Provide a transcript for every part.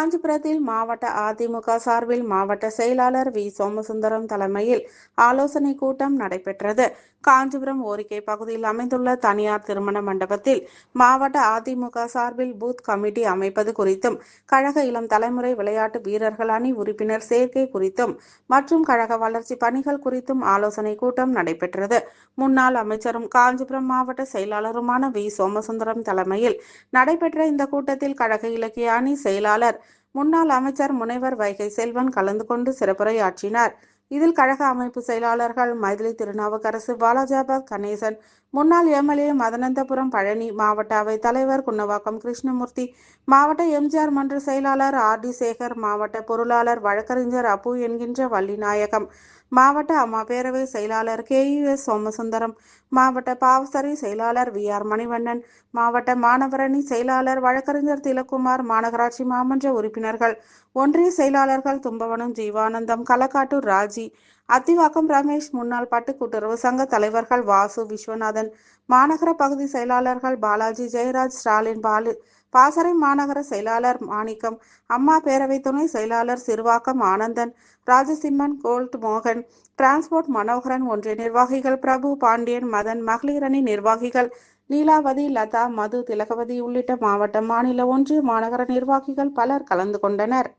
காஞ்சிபுரத்தில் மாவட்ட அதிமுக சார்பில் மாவட்ட செயலாளர் வி. சோமசுந்தரம் தலைமையில் ஆலோசனை கூட்டம் நடைபெற்றது. காஞ்சிபுரம் ஓரிக்கை பகுதியில் அமைந்துள்ள தனியார் திருமண மண்டபத்தில் மாவட்ட அதிமுக சார்பில் பூத் கமிட்டி அமைப்பது குறித்தும் கழக இளம் தலைமுறை விளையாட்டு வீரர்கள் அணி உறுப்பினர் சேர்க்கை குறித்தும் மற்றும் கழக வளர்ச்சி பணிகள் குறித்தும் ஆலோசனை கூட்டம் நடைபெற்றது. முன்னாள் அமைச்சரும் காஞ்சிபுரம் மாவட்ட செயலாளருமான வி. சோமசுந்தரம் தலைமையில் நடைபெற்ற இந்த கூட்டத்தில் கழக இலக்கிய அணி செயலாளர் முன்னாள் அமைச்சர் முனைவர் வைகை செல்வன் கலந்து கொண்டு சிறப்புரையாற்றினார். இதில் கழக அமைப்பு செயலாளர்கள் மைதிலி திருநாவுக்கரசு பாலாஜாபாத் கணேசன் முன்னாள் எம்எல்ஏ மதனந்தபுரம் பழனி மாவட்ட அவை தலைவர் குன்னவாக்கம் கிருஷ்ணமூர்த்தி மாவட்ட எம்ஜிஆர் மன்ற செயலாளர் ஆர் டி சேகர் மாவட்ட பொருளாளர் வழக்கறிஞர் அப்பு என்கின்ற வள்ளிநாயகம் மாவட்ட அம்மா பேரவை செயலாளர் கே யு எஸ் சோமசுந்தரம் மாவட்ட பாவசரி செயலாளர் வி ஆர் மணிவண்ணன் மாவட்ட மாணவரணி செயலாளர் வழக்கறிஞர் திலக்குமார் மாநகராட்சி மாமன்ற உறுப்பினர்கள் ஒன்றிய செயலாளர்கள் தும்பவனம் ஜீவானந்தம் களக்காட்டூர் ராஜி அத்திவாக்கம் ரமேஷ் முன்னாள் பட்டு கூட்டுறவு சங்க தலைவர்கள் வாசு விஸ்வநாதன் மாநகர பகுதி செயலாளர்கள் பாலாஜி ஜெயராஜ் ஸ்டாலின் பாலு பாசறை மாநகர செயலாளர் மாணிக்கம் அம்மா பேரவை துணை செயலாளர் சிறுவாக்கம் ஆனந்தன் ராஜசிம்மன் கோல்ட் மோகன் டிரான்ஸ்போர்ட் மனோகரன் ஒன்றிய நிர்வாகிகள் பிரபு பாண்டியன் மதன் மகளிர் அணி நிர்வாகிகள் லீலாவதி லதா மது திலகவதி உள்ளிட்ட மாவட்ட மாநில ஒன்றிய மாநகர நிர்வாகிகள் பலர் கலந்து கொண்டனர்.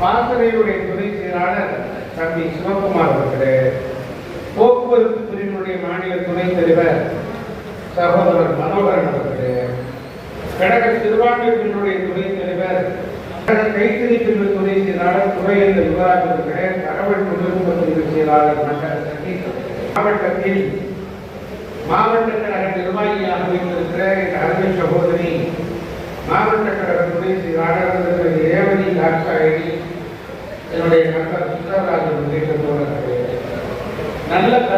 பாசறையுடைய துணை செயலாளர் தம்பி சிவகுமார் அவர்களே போக்குவரத்து பிரிவினுடைய மாநில துணைத் தலைவர் சகோதரர் மனோகரன் அவர்களே கழக சிறுபான்மை துணைத் தலைவர் கைத்தறி பிரிவு துணை செயலாளர் துறையந்த விவராஜ் அவர்களே தகவல் தொழில்நுட்ப பிரிவு செயலாளர் மண்டல சதீஷ் மாவட்டத்தில் மாவட்ட கழக நிர்வாகியாக வைத்திருக்கிற என் அருமை சகோதரி மாவட்ட கழக துணை செயலாளர் திருமதி ரேவதி தாட்சாயணி என்னுடைய நண்பர் சுந்தரராஜன் முன்னேற்ற தோழர்களே நல்ல